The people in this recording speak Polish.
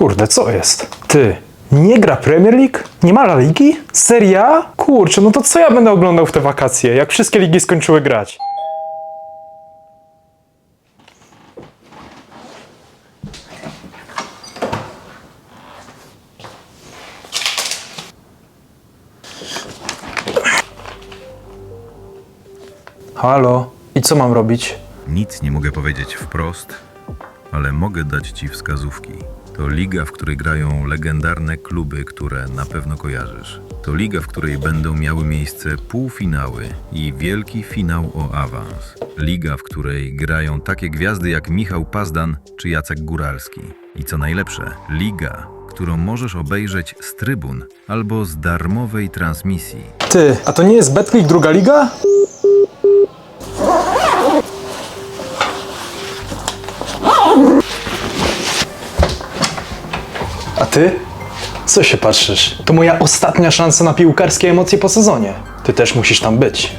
Kurde, co jest? Ty, nie gra Premier League? Nie ma La Ligi? Seria? Kurczę, no to co ja będę oglądał w te wakacje, jak wszystkie ligi skończyły grać? Halo? I co mam robić? Nic nie mogę powiedzieć wprost, ale mogę dać ci wskazówki. To liga, w której grają legendarne kluby, które na pewno kojarzysz. To liga, w której będą miały miejsce półfinały i wielki finał o awans. Liga, w której grają takie gwiazdy jak Michał Pazdan czy Jacek Góralski. I co najlepsze, liga, którą możesz obejrzeć z trybun albo z darmowej transmisji. Ty, a to nie jest Betclick druga liga? A ty? Co się patrzysz? To moja ostatnia szansa na piłkarskie emocje po sezonie. Ty też musisz tam być.